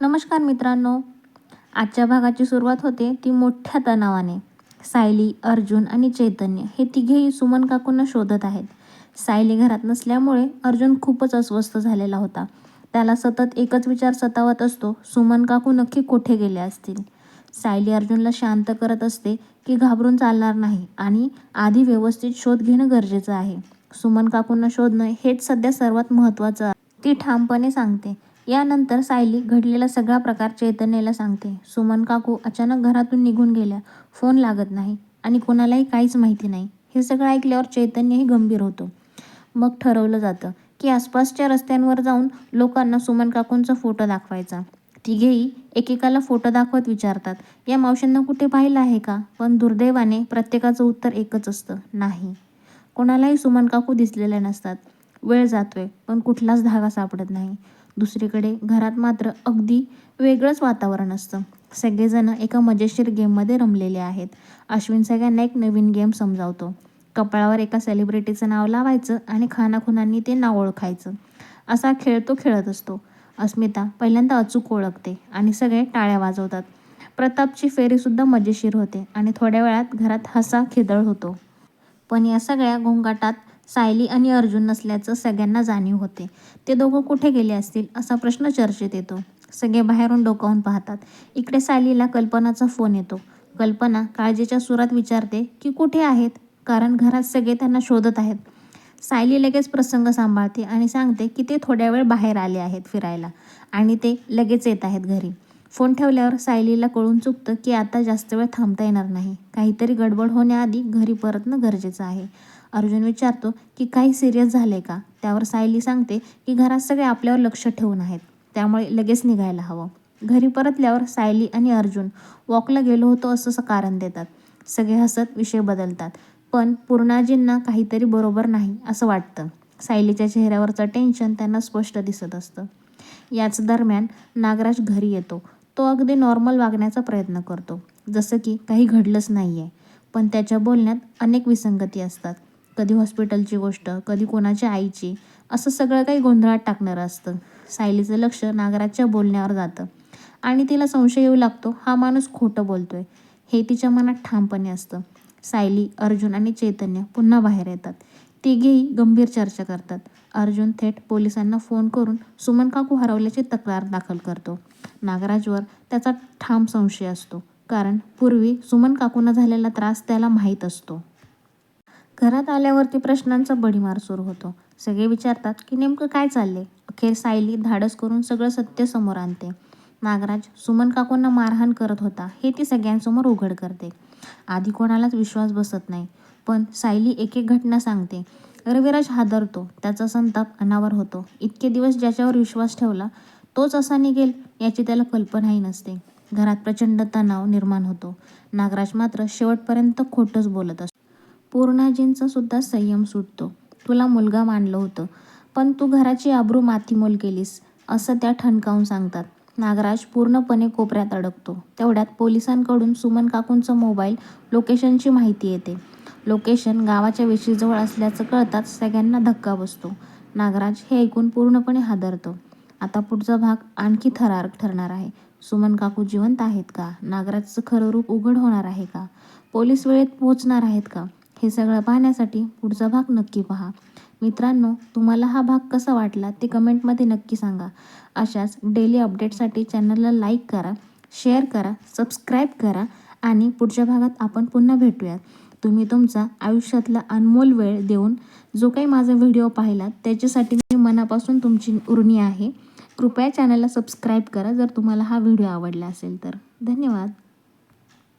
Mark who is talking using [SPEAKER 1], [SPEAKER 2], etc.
[SPEAKER 1] नमस्कार मित्रांनो. आजच्या भागाची सुरुवात होते ती मोठ्या तणावाने. सायली अर्जुन आणि चैतन्य हे तिघेही सुमन काकूंना शोधत आहेत. सायली घरात नसल्यामुळे अर्जुन खूपच अस्वस्थ झालेला होता. त्याला सतत एकच विचार सतावत असतो सुमन काकू नक्की कुठे गेले असतील? सायली अर्जुनला शांत करत असते की घाबरून चालणार नाही आणि आधी व्यवस्थित शोध घेणं गरजेचं आहे. सुमन काकूंना शोधणं हेच सध्या सर्वात महत्त्वाचं आहे. ती ठामपणे सांगते यानंतर सायली घडलेला सगळा प्रकार चैतन्याला सांगते. सुमन काकू अचानक घरातून निघून गेल्या. फोन लागत नाही आणि कोणालाही काहीच माहिती नाही. हे सगळं ऐकल्यावर चैतन्यही गंभीर होतो. मग ठरवलं जातं की आसपासच्या रस्त्यांवर जाऊन लोकांना सुमन काकूंचा फोटो दाखवायचा. तिघेही एकेकाला फोटो दाखवत विचारतात या मावशांना कुठे पाहिलं आहे का पण दुर्दैवाने प्रत्येकाचं उत्तर एकच असतं नाही. कोणालाही सुमन काकू दिसलेल्या नसतात. वेळ जातोय पण कुठलाच धागा सापडत नाही. दुसरीकडे घरात मात्र अगदी वेगळंच वातावरण असतं. सगळेजण एका मजेशीर गेममध्ये रमलेले आहेत. अश्विन सगळ्यांना एक नवीन गेम समजावतो. कपाळावर एका सेलिब्रिटीचं नाव लावायचं आणि खानाखुनांनी ते नाव ओळखायचं. असा खेळ तो खेळत असतो. अस्मिता पहिल्यांदा अचूक ओळखते आणि सगळे टाळ्या वाजवतात. प्रतापची फेरीसुद्धा मजेशीर होते आणि थोड्या वेळात घरात हसा खिदळ होतो. पण या सगळ्या गोंगाटात सायली आणि अर्जुन नसल्याचं सगळ्यांना जाणीव होते. ते दोघं कुठे गेले असतील असा प्रश्न चर्चेत येतो. सगळे बाहेरून डोकावून पाहतात. इकडे सायलीला कल्पनाचा फोन येतो. कल्पना काळजीच्या सुरात विचारते की कुठे आहेत? कारण घरात सगळे त्यांना शोधत आहेत. सायली लगेच प्रसंग सांभाळते आणि सांगते की ते थोड्या वेळ बाहेर आले आहेत फिरायला. आणि ते लगेच येत आहेत घरी. फोन ठेवल्यावर सायलीला कळून चुकतं की आता जास्त वेळ थांबता येणार नाही. काहीतरी गडबड होण्याआधी घरी परतणं गरजेचं आहे. अर्जुन विचारतो की काही सिरियस झाले का? त्यावर सायली सांगते की घरात सगळे आपल्यावर लक्ष ठेवून आहेत. त्यामुळे लगेच निघायला हवं. घरी परतल्यावर सायली आणि अर्जुन वॉकला गेलो होतो असं कारण देतात. सगळे हसत विषय बदलतात. पण पूर्णाजींना काहीतरी बरोबर नाही असं वाटतं. सायलीच्या चेहऱ्यावरचं टेन्शन त्यांना स्पष्ट दिसत असतं. याच दरम्यान नागराज घरी येतो. तो अगदी नॉर्मल वागण्याचा प्रयत्न करतो. जसं की काही घडलंच नाही आहे पण त्याच्या बोलण्यात अनेक विसंगती असतात. कधी हॉस्पिटलची गोष्ट कधी कोणाच्या आईची असं सगळं काही गोंधळात टाकणारं असतं. सायलीचं लक्ष नागराजच्या बोलण्यावर जातं. आणि तिला संशय येऊ लागतो हा माणूस खोटं बोलतोय. हे तिच्या मनात ठामपणे असतं. सायली अर्जुन आणि चैतन्य पुन्हा बाहेर येतात. तिघेही गंभीर चर्चा करतात. अर्जुन थेट पोलिसांना फोन करून सुमन काकू हरवल्याची तक्रार दाखल करतो. नागराजवर त्याचा ठाम संशय असतो. कारण पूर्वी सुमन काकूंना झालेला त्रास त्याला माहीत असतो. घरात आल्यावरती प्रश्नांचा बडीमार सुरू होतो. सगळे विचारतात की नेमकं काय चालले अखेर सायली धाडस करून सगळं सत्य समोर आणते. नागराज सुमन काकूंना मारहाण करत होता. हे ती सगळ्यांसमोर उघड करते. आधी कोणालाच विश्वास बसत नाही. पण सायली एक एक घटना सांगते. रविराज हादरतो. त्याचा संताप अनावर होतो. इतके दिवस ज्याच्यावर विश्वास ठेवला तोच असा निघेल याची त्याला कल्पनाही नसते. घरात प्रचंड तणाव निर्माण होतो. नागराज मात्र शेवटपर्यंत खोटंच बोलत असतो. पूर्णाजींचा सुद्धा संयम सुटतो. तुला मुलगा मानलं होतं. पण तू घराची आबरू मातीमोल केलीस असं त्या ठणकावून सांगतात. नागराज पूर्णपणे कोपऱ्यात अडकतो. तेवढ्यात पोलिसांकडून सुमन काकूंचं मोबाईल लोकेशनची माहिती येते. लोकेशन गावाच्या वेशीजवळ असल्याचं कळताच सगळ्यांना धक्का बसतो. नागराज हे ऐकून पूर्णपणे हादरतो. आता पुढचा भाग आणखी थरारक ठरणार आहे. सुमन काकू जिवंत आहेत का? नागराजचं खरं रूप उघड होणार आहे का? पोलीस वेळेत पोहोचणार आहेत का? हे सगळं पाहण्यासाठी पुढचा भाग नक्की पहा. मित्रांनो तुम्हाला हा भाग कसा वाटला ते कमेंटमध्ये नक्की सांगा. अशाच डेली अपडेटसाठी चॅनलला लाईक करा शेअर करा सबस्क्राईब करा आणि पुढच्या भागात आपण पुन्हा भेटूयात. तुम्ही तुमचा आयुष्यातला अनमोल वेळ देऊन जो काही माझा व्हिडिओ पाहिला त्याच्यासाठी मी मनापासून तुमची ऋणी आहे. कृपया चॅनलला सबस्क्राईब करा जर तुम्हाला हा व्हिडिओ आवडला असेल तर. धन्यवाद.